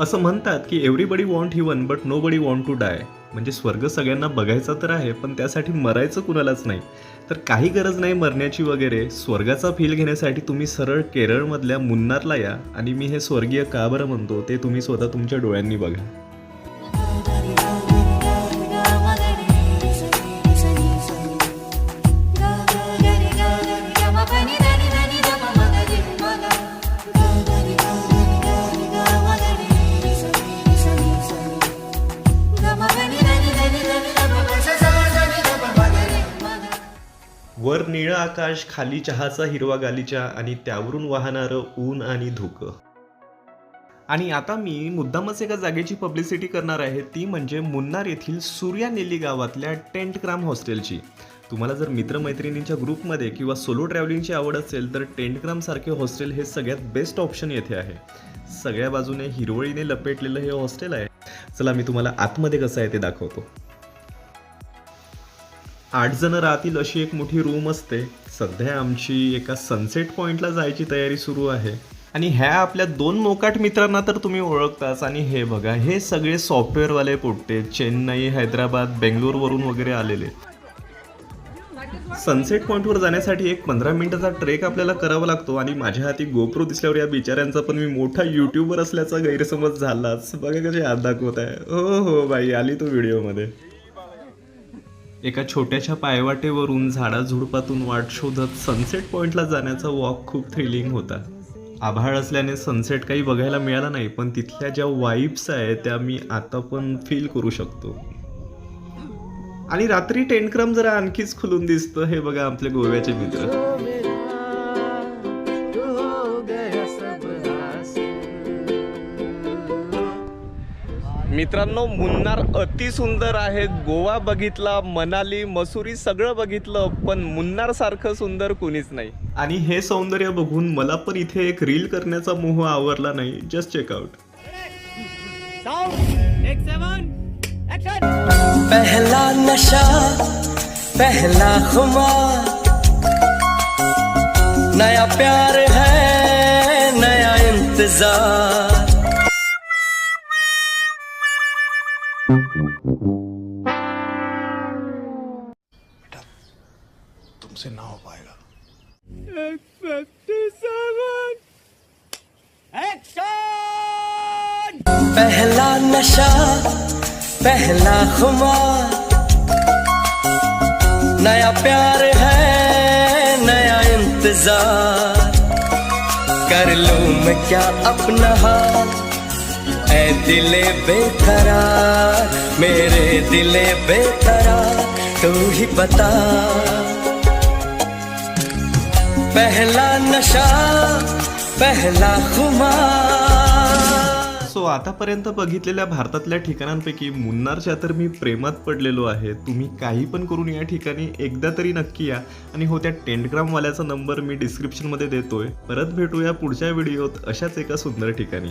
असं म्हणतात की everybody want heaven but nobody want to die म्हणजे स्वर्ग सगळ्यांना बघायचा तर आहे पण त्यासाठी मरायचं कुणालाच नाही. तर काही गरज नाही मरण्याची वगैरे. स्वर्गाचा फील घेण्यासाठी तुम्ही सरळ केरळमधल्या मुन्नारला या आणि मी हे स्वर्गीय का बरं म्हणतो ते तुम्ही स्वतः तुमच्या डोळ्यांनी बघा. वर निळं आकाश खाली चहाचा हिरवा गालीचा आणि त्यावरून वाहणारं ऊन आणि धुकं. आणि आता मी मुद्दामच एका जागेची पब्लिसिटी करणार आहे. ती म्हणजे मुन्नार येथील सूर्या नेली गावातल्या टेंटक्राम हॉस्टेलची. तुम्हाला जर मित्रमैत्रिणींच्या ग्रुपमध्ये किंवा सोलो ट्रॅव्हलिंगची आवड असेल तर टेंट हॉस्टेल हे सगळ्यात बेस्ट ऑप्शन येथे आहे. सगळ्या बाजूने हिरवळीने लपेटलेलं हे हॉस्टेल आहे. चला मी तुम्हाला आतमध्ये कसं आहे ते दाखवतो. आठ जण राहतील अशी एक मोठी रूम असते. सध्या आमची एका सनसेट पॉइंटला जायची तयारी सुरू आहे. आणि ह्या आपल्या दोन मोकाट मित्रांना तर तुम्ही ओळखताच. आणि हे बघा हे सगळे सॉफ्टवेअरवाले पोट्टे चेन्नई हैदराबाद बेंगलोरवरून वगैरे आलेले. सनसेट पॉईंटवर जाण्यासाठी एक पंधरा मिनिटाचा ट्रेक आपल्याला करावा लागतो. आणि माझ्या हाती गोप्रो दिसल्यावर या बिचाऱ्यांचा पण मी मोठा युट्यूबर असल्याचा गैरसमज झालाच. बघा कसे हात दाखवत आहे हो हो बाई आली तो व्हिडिओमध्ये एका छोट्याशा पायवाटेवरून झाडाझुडपातून वाट शोधत सनसेट पॉइंटला जाण्याचा वॉक खूप थ्रिलिंग होता. आभाळ असल्याने सनसेट काही बघायला मिळाला नाही पण तिथल्या ज्या वाईब्स आहेत त्या मी आता पण फील करू शकतो. आणि रात्री टेंटक्रम जरा आणखीच खुलून दिसतं हे बघा आपले गोव्याचे मित्र. मित्रांनो मुन्नार अति सुंदर आहे. गोवा बघितला मनाली मसुरी सगळं बघितलं पण मुन्नार सारखं सुंदर कुणीच नाही. आणि हे सौंदर्य बघून मला पण इथे एक रील करण्याचा मोह आवरला नाही. जस्ट चेकआउट पहला नशा पहला खुमार नया प्यार है नया इंतजार। तुमसे ना हो पाएगा। पहला नशा, पहला खुमार नया प्यार है, नया इंतज़ार। कर लूँ मैं क्या अपना हाल? ऐ दिले बेकरार मेरे दिले बेकरार तू ही बता। पहला नशा पहला खुमार। सो आतापर्यंत बघितलेल्या भारतातल्या ठिकाणांपैकी मुन्नारच्या तर मी प्रेमात पडलेलो आहे. तुम्ही काही पण करून या ठिकाणी एकदा तरी नक्की या. आणि हो त्या टेंटग्रामवाल्याचा नंबर मी डिस्क्रिप्शनमध्ये देतोय. परत भेटूया पुढच्या व्हिडिओत अशाच एका सुंदर ठिकाणी.